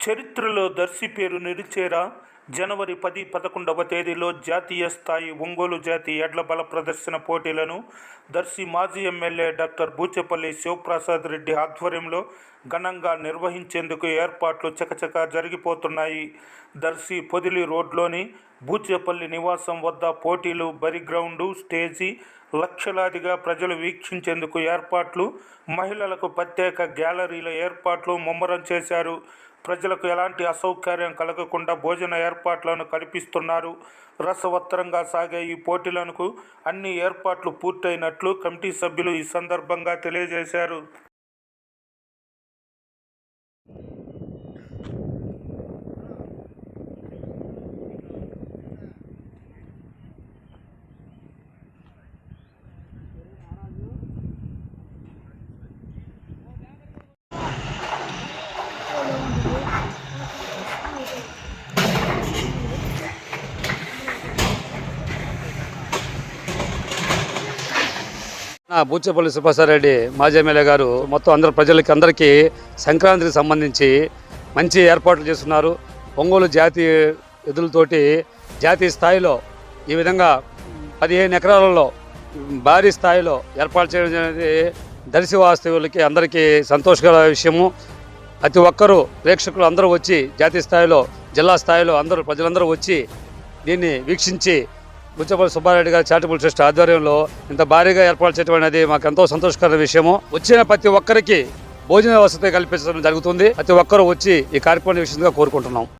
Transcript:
చరిత్రలో దర్శి పేరు నిలిచేరా? జనవరి పది పదకొండవ తేదీలో జాతీయ స్థాయి ఒంగోలు జాతి ఎడ్ల బల ప్రదర్శన పోటీలను దర్శి మాజీ M L A doctor Buchepalli Sivaprasad Reddy ఆధ్వర్యంలో ఘనంగా నిర్వహించేందుకు ఏర్పాట్లు చకచకా జరిగిపోతున్నాయి. దర్శి పొదిలి రోడ్లోని బూచేపల్లి నివాసం వద్ద పోటీలు బరి గ్రౌండు స్టేజీ లక్షలాదిగా ప్రజలు వీక్షించేందుకు ఏర్పాట్లు మహిళలకు ప్రత్యేక గ్యాలరీల ఏర్పాట్లు ముమ్మరం చేశారు. ప్రజలకు ఎలాంటి అసౌకర్యం కలగకుండా భోజన ఏర్పాట్లను కల్పిస్తున్నారు. రసవత్తరంగా సాగే ఈ పోటీలకు అన్ని ఏర్పాట్లు పూర్తయినట్లు కమిటీ సభ్యులు ఈ సందర్భంగా తెలియజేశారు. నా బూచేపల్లి సుభాసారెడ్డి మాజీ ఎమ్మెల్యే గారు మొత్తం అందరు ప్రజలకి అందరికీ సంక్రాంతికి సంబంధించి మంచి ఏర్పాట్లు చేస్తున్నారు. ఒంగోలు జాతి ఎదులతోటి జాతీయ స్థాయిలో ఈ విధంగా పదిహేను ఎకరాలలో భారీ స్థాయిలో ఏర్పాటు చేయడం అనేది దర్శి వాస్తవులకి అందరికీ సంతోషకర విషయము. ప్రతి ఒక్కరూ ప్రేక్షకులు అందరూ వచ్చి జాతీయ స్థాయిలో జిల్లా స్థాయిలో అందరూ ప్రజలందరూ వచ్చి దీన్ని వీక్షించి బుచ్చపల్లి సుబ్బారెడ్డి గారి చారిటబుల్ ట్రస్ట్ ఆధ్వర్యంలో ఇంత భారీగా ఏర్పాటు చేయడం అనేది మాకు ఎంతో సంతోషకర విషయము. వచ్చిన ప్రతి ఒక్కరికి భోజన వసతి కల్పించడం జరుగుతుంది. ప్రతి ఒక్కరూ వచ్చి ఈ కార్యక్రమాన్ని విషయంగా కోరుకుంటున్నాం.